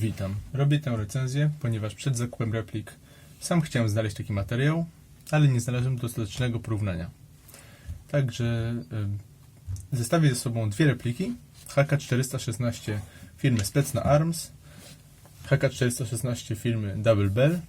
Witam. Robię tę recenzję, ponieważ przed zakupem replik sam chciałem znaleźć taki materiał, ale nie znalazłem dostatecznego porównania. Także y, zestawię ze sobą dwie repliki HK416 firmy Specna Arms, HK416 firmy Double Bell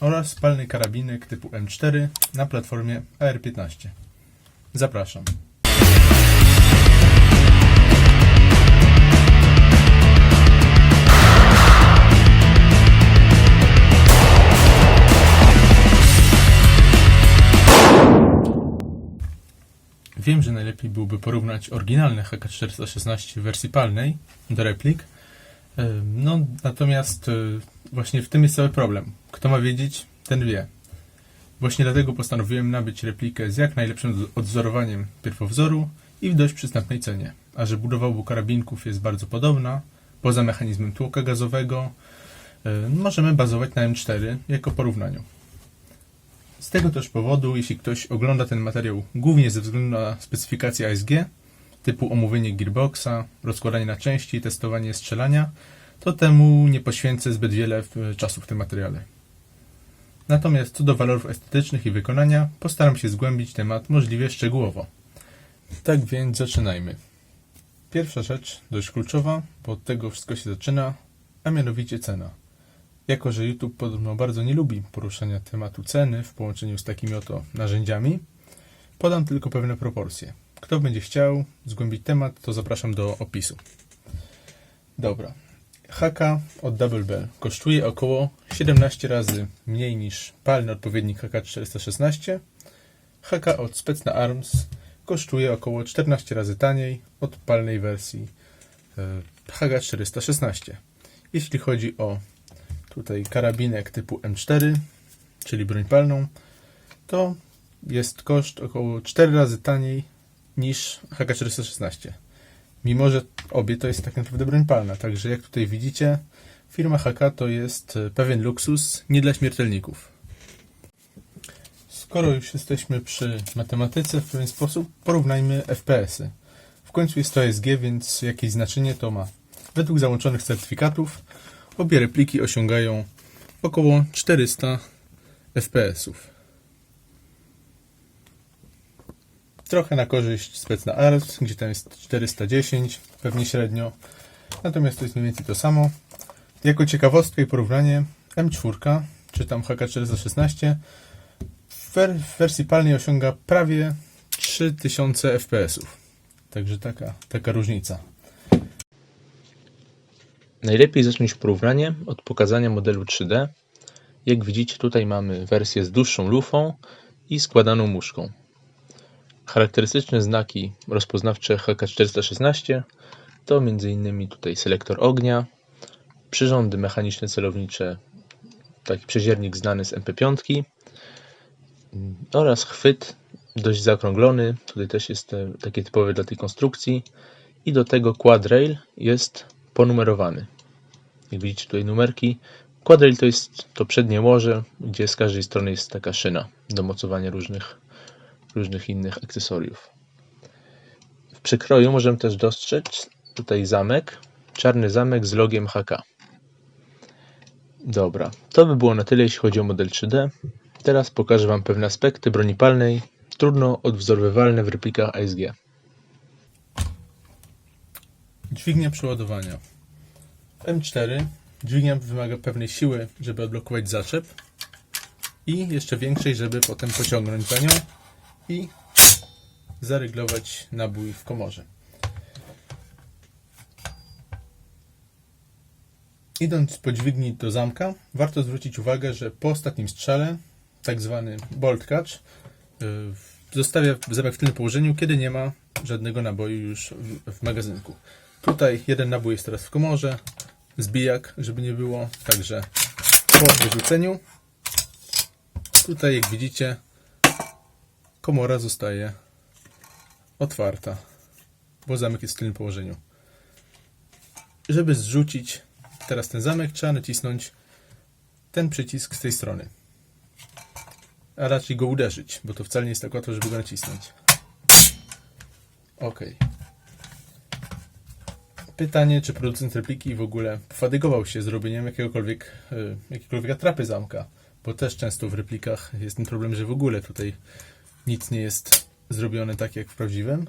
oraz spalny karabinek typu M4 na platformie AR-15. Zapraszam. Wiem, że najlepiej byłoby porównać oryginalne HK416 w wersji palnej do replik. Ym, No, natomiast y, właśnie w tym jest cały problem. Kto ma wiedzieć, ten wie. Właśnie dlatego postanowiłem nabyć replikę z jak najlepszym odzorowaniem pierwowzoru i w dość przystępnej cenie. A że budowa obu karabinków jest bardzo podobna, poza mechanizmem tłoka gazowego, y, możemy bazować na M4 jako porównaniu. Z tego też powodu, jeśli ktoś ogląda ten materiał głównie ze względu na specyfikację ASG, typu omówienie gearboxa, rozkładanie na części, testowanie strzelania, to temu nie poświęcę zbyt wiele czasu w tym materiale. Natomiast co do walorów estetycznych i wykonania, postaram się zgłębić temat możliwie szczegółowo. Tak więc zaczynajmy. Pierwsza rzecz, dość kluczowa, bo od tego wszystko się zaczyna, a mianowicie cena. Jako, że YouTube podobno bardzo nie lubi poruszania tematu ceny w połączeniu z takimi oto narzędziami, podam tylko pewne proporcje. Kto będzie chciał zgłębić temat, to zapraszam do opisu. Dobra. HK od Double Bell kosztuje około 17 razy mniej niż palny odpowiednik HK416. HK od Specna Arms kosztuje około 14 razy taniej od palnej wersji e, HK416. Jeśli chodzi o tutaj karabinek typu M4, czyli broń palną, to jest koszt około 4 razy taniej niż HK416. Mimo, że obie to jest tak naprawdę broń palna. Także jak tutaj widzicie, firma HK to jest e, pewien luksus nie dla śmiertelników. Skoro już jesteśmy przy matematyce w pewien sposób, porównajmy FPS-y. W końcu jest to ASG, więc jakieś znaczenie to ma. Według załączonych certyfikatów obie repliki osiągają około 400 FPS-ów. Trochę na korzyść Specna Arms, gdzie tam jest 410, pewnie średnio. Natomiast to jest mniej więcej to samo. Jako ciekawostkę i porównanie M4, czy tam HK416 w, w wersji palnej osiąga prawie 3000 FPS-ów. Także taka, taka różnica. Najlepiej zacząć porównanie od pokazania modelu 3D. Jak widzicie, tutaj mamy wersję z dłuższą lufą i składaną muszką. Charakterystyczne znaki rozpoznawcze HK416 to m.in. tutaj selektor ognia, przyrządy mechaniczne celownicze, taki przeziernik znany z MP5 mm, oraz chwyt dość zaokrąglony, tutaj też jest e, takie typowe dla tej konstrukcji i do tego quad rail jest ponumerowany. Jak widzicie tutaj numerki. Quadrail to jest to przednie łoże, gdzie z każdej strony jest taka szyna do mocowania różnych, różnych innych akcesoriów. W przekroju możemy też dostrzec tutaj zamek, czarny zamek z logiem HK. Dobra, to by było na tyle jeśli chodzi o model 3D. Teraz pokażę Wam pewne aspekty broni palnej, trudno odwzorowywalne w replikach ASG. Dźwignia przeładowania. M4. Dźwignia wymaga pewnej siły, żeby odblokować zaczep i jeszcze większej, żeby potem pociągnąć za nią i zaryglować nabój w komorze. Idąc po dźwigni do zamka, warto zwrócić uwagę, że po ostatnim strzale, tak zwany bolt catch, yy, zostawia zamek w tylnym położeniu, kiedy nie ma żadnego naboju już w magazynku. Tutaj jeden nabój jest teraz w komorze, zbijak, żeby nie było, także po wyrzuceniu tutaj jak widzicie komora zostaje otwarta, bo zamek jest w tylnym położeniu. Żeby zrzucić teraz ten zamek, trzeba nacisnąć ten przycisk z tej strony. A raczej go uderzyć, bo to wcale nie jest tak łatwo, żeby go nacisnąć. Ok. Pytanie, czy producent repliki w ogóle pofatygował się zrobieniem jakiegokolwiek, e, jakiejkolwiek atrapy zamka, bo też często w replikach jest ten problem, że w ogóle tutaj nic nie jest zrobione tak jak w prawdziwym.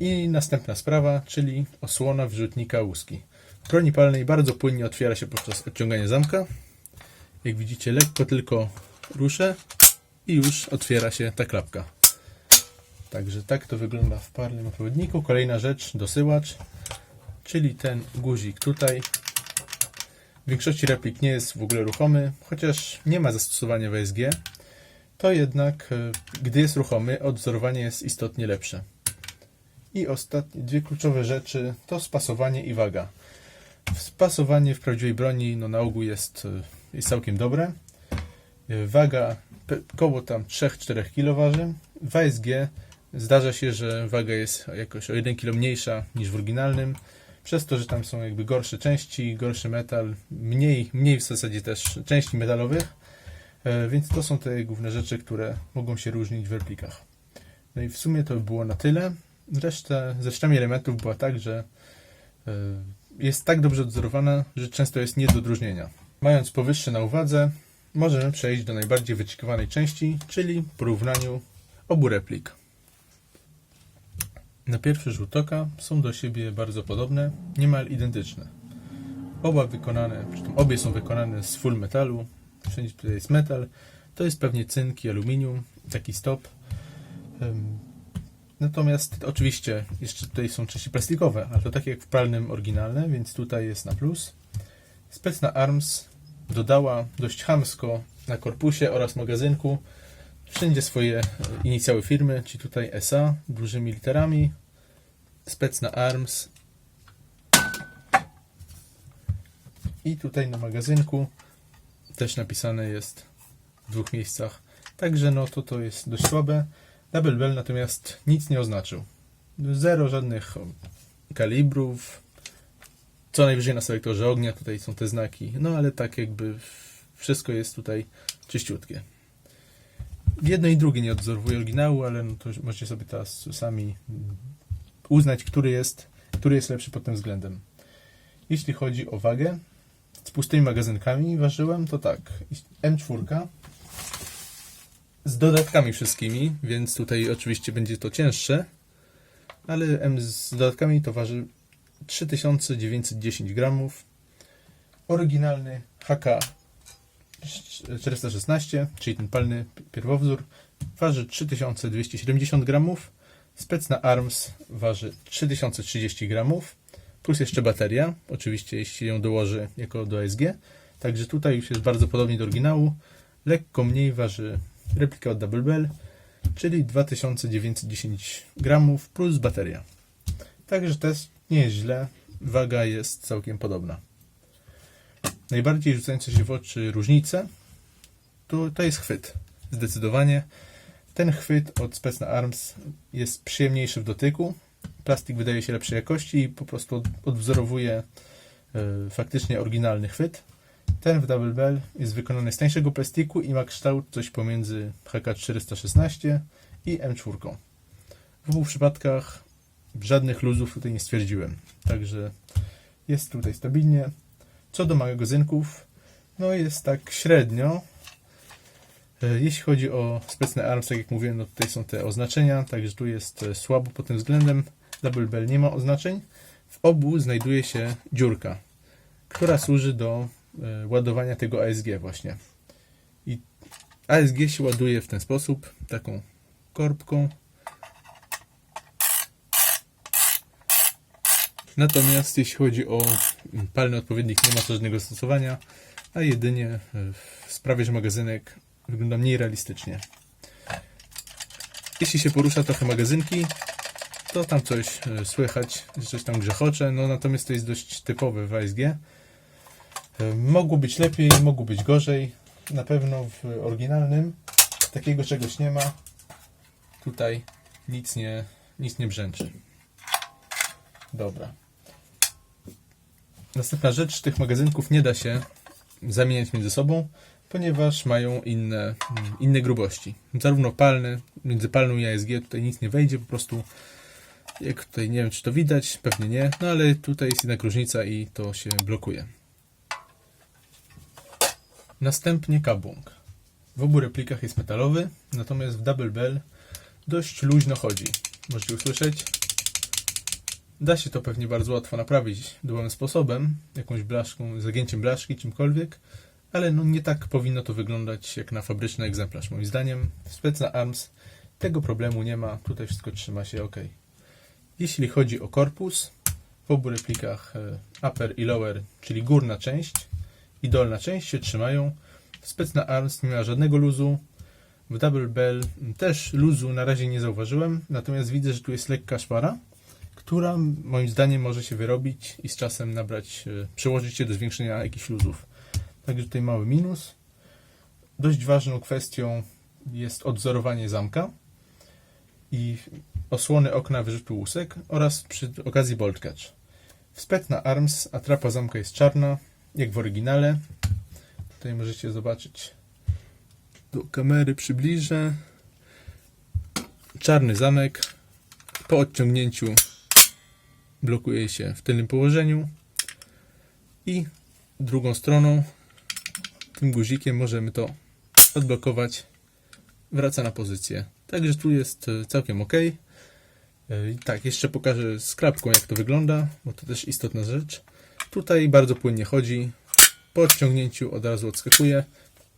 I następna sprawa, czyli osłona wrzutnika łuski. W broni palnej bardzo płynnie otwiera się podczas odciągania zamka. Jak widzicie, lekko tylko ruszę i już otwiera się ta klapka. Także tak to wygląda w parnym odpowiedniku. Kolejna rzecz, dosyłacz, czyli ten guzik tutaj. W większości replik nie jest w ogóle ruchomy, chociaż nie ma zastosowania w ESG, to jednak, e, gdy jest ruchomy, odwzorowanie jest istotnie lepsze. I ostatnie dwie kluczowe rzeczy to spasowanie i waga. Spasowanie w prawdziwej broni no, na ogół jest, e, jest całkiem dobre. E, Waga koło tam 3-4 kg waży. W ASG zdarza się, że waga jest jakoś o 1 kg mniejsza niż w oryginalnym. Przez to, że tam są jakby gorsze części, gorszy metal, mniej, mniej w zasadzie też części metalowych. E, Więc to są te główne rzeczy, które mogą się różnić w replikach. No i w sumie to by było na tyle. Reszta, z resztami elementów była tak, że e, jest tak dobrze odzorowana, że często jest nie do odróżnienia. Mając powyższe na uwadze, możemy przejść do najbardziej wyczekiwanej części, czyli porównaniu obu replik. Na pierwszy rzut oka są do siebie bardzo podobne, niemal identyczne. Oba wykonane, czym obie są wykonane z full metalu, wszędzie tutaj jest metal, to jest pewnie cynk i aluminium, taki stop. Natomiast oczywiście jeszcze tutaj są części plastikowe, ale to tak jak w pralnym oryginalne, więc tutaj jest na plus. Specna Arms dodała dość chamsko na korpusie oraz magazynku wszędzie swoje inicjały firmy, czyli tutaj SA dużymi literami, Specna Arms i tutaj na magazynku też napisane jest w dwóch miejscach. Także no to to jest dość słabe. Double Bell natomiast nic nie oznaczył. Zero żadnych kalibrów. Co najwyżej na selektorze ognia tutaj są te znaki. No ale tak jakby wszystko jest tutaj czyściutkie. Jedno i drugie nie odzorowuje oryginału, ale no to możecie sobie teraz sami mm, uznać, który jest, który jest lepszy pod tym względem. Jeśli chodzi o wagę, z pustymi magazynkami ważyłem, to tak. M4 z dodatkami wszystkimi, więc tutaj oczywiście będzie to cięższe, ale M z dodatkami to waży 3910 gramów. Oryginalny HK 416, czyli ten palny pierwowzór, waży 3270 gramów. Specna Arms waży 3030 gramów, plus jeszcze bateria, oczywiście jeśli ją dołoży jako do SG. Także tutaj już jest bardzo podobnie do oryginału. Lekko mniej waży replika od Double Bell, czyli 2910 gramów plus bateria. Także też nie jest źle, waga jest całkiem podobna. Najbardziej rzucające się w oczy różnice to, to jest chwyt. Zdecydowanie. Ten chwyt od Specna Arms jest przyjemniejszy w dotyku. Plastik wydaje się lepszej jakości i po prostu od- odwzorowuje e, faktycznie oryginalny chwyt. Ten w Double Bell jest wykonany z tańszego plastiku i ma kształt coś pomiędzy HK416 i M4. W obu przypadkach żadnych luzów tutaj nie stwierdziłem. Także jest tutaj stabilnie. Co do magazynków, no jest tak średnio. E, Jeśli chodzi o specne arms, tak jak mówiłem, no tutaj są te oznaczenia, także tu jest e, słabo pod tym względem. Double Bell nie ma oznaczeń. W obu znajduje się dziurka, która służy do e, ładowania tego ASG właśnie. I ASG się ładuje w ten sposób, taką korbką. Natomiast jeśli chodzi o palny odpowiednik, nie ma to żadnego stosowania, a jedynie sprawia, że magazynek wygląda mniej realistycznie. Jeśli się porusza trochę magazynki, to tam coś e, słychać, coś tam grzechocze, no natomiast to jest dość typowe w ASG. E, Mogło być lepiej, mogło być gorzej. Na pewno w oryginalnym takiego czegoś nie ma. Tutaj nic nie, nic nie brzęczy. Dobra. Następna rzecz, tych magazynków nie da się zamieniać między sobą, ponieważ mają inne, mm, inne grubości. Zarówno palne, między palną i ASG tutaj nic nie wejdzie, po prostu Jak tutaj nie wiem, czy to widać, pewnie nie, no ale tutaj jest jednak różnica i to się blokuje. Następnie kabung. W obu replikach jest metalowy, natomiast w Double Bell dość luźno chodzi. Możecie usłyszeć. Da się to pewnie bardzo łatwo naprawić dobrym sposobem, jakąś blaszką, zagięciem blaszki, czymkolwiek, ale no nie tak powinno to wyglądać jak na fabryczny egzemplarz. Moim zdaniem w Spec na ARMS tego problemu nie ma, tutaj wszystko trzyma się ok. Jeśli chodzi o korpus, w obu replikach e, upper i lower, czyli górna część i dolna część się trzymają. Spec na ARMS nie ma żadnego luzu. W Double Bell też luzu na razie nie zauważyłem, natomiast widzę, że tu jest lekka szpara, która moim zdaniem może się wyrobić i z czasem nabrać, e, przełożyć się do zwiększenia jakichś luzów. Także tutaj mały minus. Dość ważną kwestią jest odzorowanie zamka i osłony okna wyrzutu łusek oraz przy okazji bolt catch. W spec na ARMS atrapa zamka jest czarna, jak w oryginale. Tutaj możecie zobaczyć do kamery przybliżę. Czarny zamek po odciągnięciu blokuje się w tylnym położeniu i drugą stroną tym guzikiem możemy to odblokować. Wraca na pozycję. Także tu jest e, całkiem ok E, tak, jeszcze pokażę z klapką jak to wygląda bo to też istotna rzecz. Tutaj bardzo płynnie chodzi. Po odciągnięciu od razu odskakuje.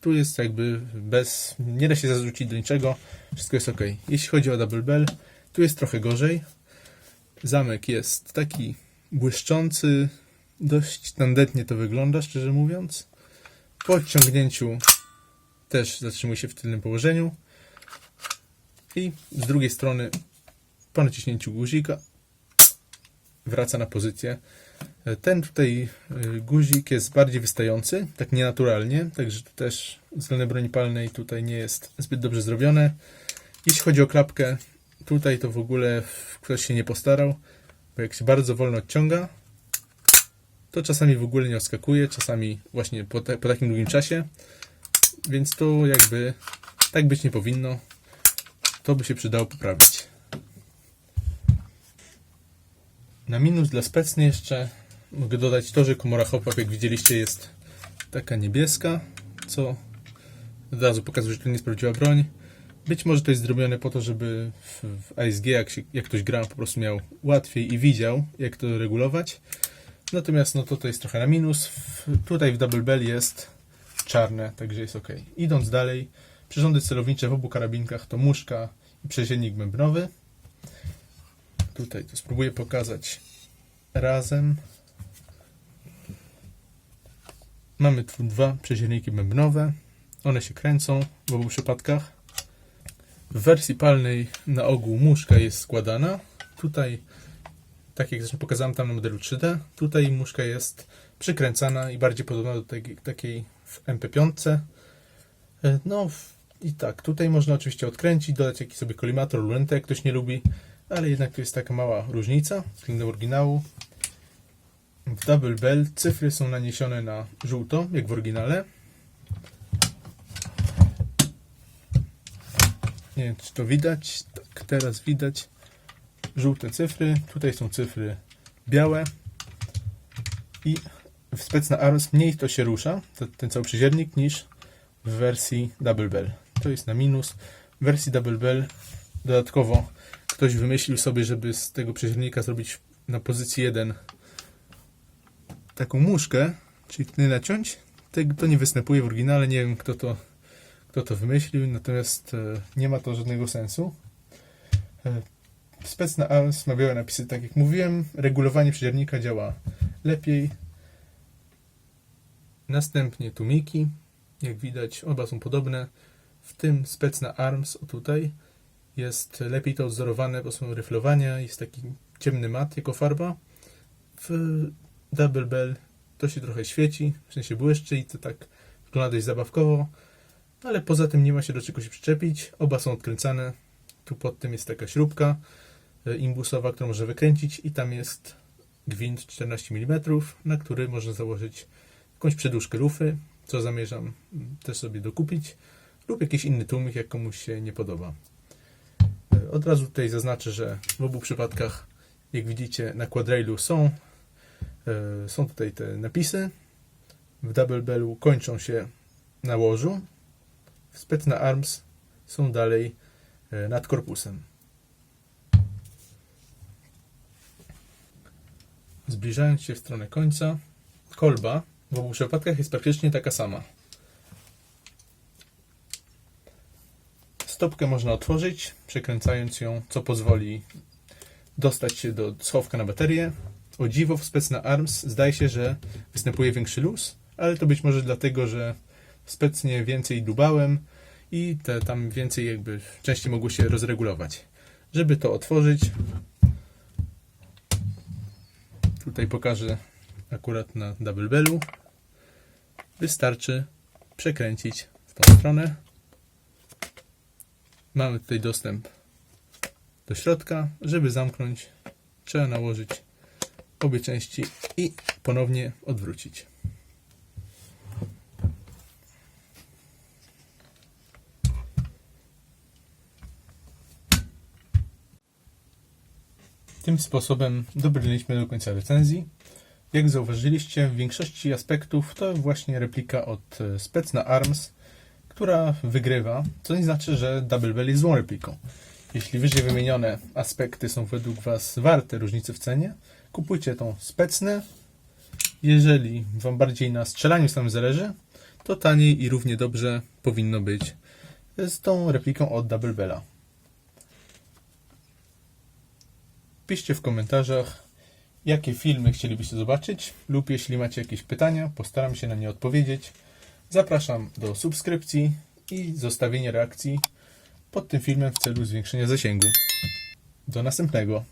Tu jest jakby bez, nie da się zarzucić do niczego, wszystko jest ok. Jeśli chodzi o double bell, tu jest trochę gorzej. Zamek jest taki błyszczący, dość tandetnie to wygląda, szczerze mówiąc. Po odciągnięciu też zatrzymuje się w tylnym położeniu. I z drugiej strony po naciśnięciu guzika wraca na pozycję. Ten tutaj y, guzik jest bardziej wystający, tak nienaturalnie, także tu też względem broni palnej tutaj nie jest zbyt dobrze zrobione. Jeśli chodzi o klapkę, tutaj to w ogóle ktoś się nie postarał, bo jak się bardzo wolno odciąga, to czasami w ogóle nie odskakuje, czasami właśnie po, po takim długim czasie, więc to jakby tak być nie powinno. To by się przydało poprawić. Na minus dla specny jeszcze mogę dodać to, że komora hop jak widzieliście jest taka niebieska, co od razu pokazuje, że to nie jest prawdziwa broń. Być może to jest zrobione po to, żeby w, w ASG jak, się, jak ktoś gra po prostu miał łatwiej i widział jak to regulować. Natomiast no to to jest trochę na minus. W, tutaj w Double Bell jest czarne, także jest ok. Idąc dalej, przyrządy celownicze w obu karabinkach to muszka i przeziennik bębnowy. Tutaj to spróbuję pokazać razem. Mamy tu dwa przezierniki bębnowe. One się kręcą w obu przypadkach. W wersji palnej na ogół muszka jest składana. Tutaj, tak jak zresztą pokazałem tam na modelu 3D, tutaj muszka jest przykręcana i bardziej podobna do tej, takiej w MP5. E, No i tak, tutaj można oczywiście odkręcić, dodać jakiś sobie kolimator, lunetę, jak ktoś nie lubi, ale jednak tu jest taka mała różnica względem oryginału. W Double Bell cyfry są naniesione na żółto, jak w oryginale. Nie czy to widać. Tak, teraz widać żółte cyfry. Tutaj są cyfry białe. I w spec na ARMS mniej to się rusza, ten cały przyziernik, niż w wersji Double Bell. To jest na minus. W wersji Double Bell dodatkowo ktoś wymyślił sobie, żeby z tego przyziernika zrobić na pozycji 1 taką muszkę, czyli naciąć. To nie występuje w oryginale, nie wiem kto to, kto to wymyślił, natomiast e, nie ma to żadnego sensu. E, Spec na ma białe napisy, tak jak mówiłem. Regulowanie przedziernika działa lepiej. Następnie tłumiki. Jak widać, oba są podobne. W tym spec na ARMS, o tutaj, jest lepiej to odzorowane, bo są ryflowania, jest taki ciemny mat jako farba. W Double Bell to się trochę świeci, w sensie błyszczy i to tak wygląda dość zabawkowo, ale poza tym nie ma się do czego się przyczepić. Oba są odkręcane. Tu pod tym jest taka śrubka e, imbusowa, którą można wykręcić i tam jest gwint 14 mm, na który można założyć jakąś przedłużkę lufy, co zamierzam mm, też sobie dokupić, lub jakiś inny tłumik, jak komuś się nie podoba. E, Od razu tutaj zaznaczę, że w obu przypadkach, jak widzicie, na quadrailu są, e, są tutaj te napisy. W double bellu kończą się na łożu. W specna arms są dalej e, nad korpusem. Zbliżając się w stronę końca, kolba w obu przypadkach jest praktycznie taka sama. Stopkę można otworzyć, przekręcając ją, co pozwoli dostać się do schowka na baterię. O dziwo w Specna Arms zdaje się, że występuje większy luz, ale to być może dlatego, że Specnie więcej dubałem i te tam więcej jakby części mogło się rozregulować. Żeby to otworzyć, tutaj pokażę akurat na double bellu, wystarczy przekręcić w tą stronę. Mamy tutaj dostęp do środka. Żeby zamknąć, trzeba nałożyć obie części i ponownie odwrócić. Tym sposobem dobrnęliśmy do końca recenzji. Jak zauważyliście, w większości aspektów to właśnie replika od e, Specna Arms, która wygrywa, co nie znaczy, że Double Bell jest złą repliką. Jeśli wyżej wymienione aspekty są według Was warte różnicy w cenie, kupujcie tą Specnę. Jeżeli Wam bardziej na strzelaniu samym zależy, to taniej i równie dobrze powinno być z tą repliką od Double Bella. Piszcie w komentarzach, jakie filmy chcielibyście zobaczyć, lub jeśli macie jakieś pytania, postaram się na nie odpowiedzieć. Zapraszam do subskrypcji i zostawienia reakcji pod tym filmem w celu zwiększenia zasięgu. Do następnego.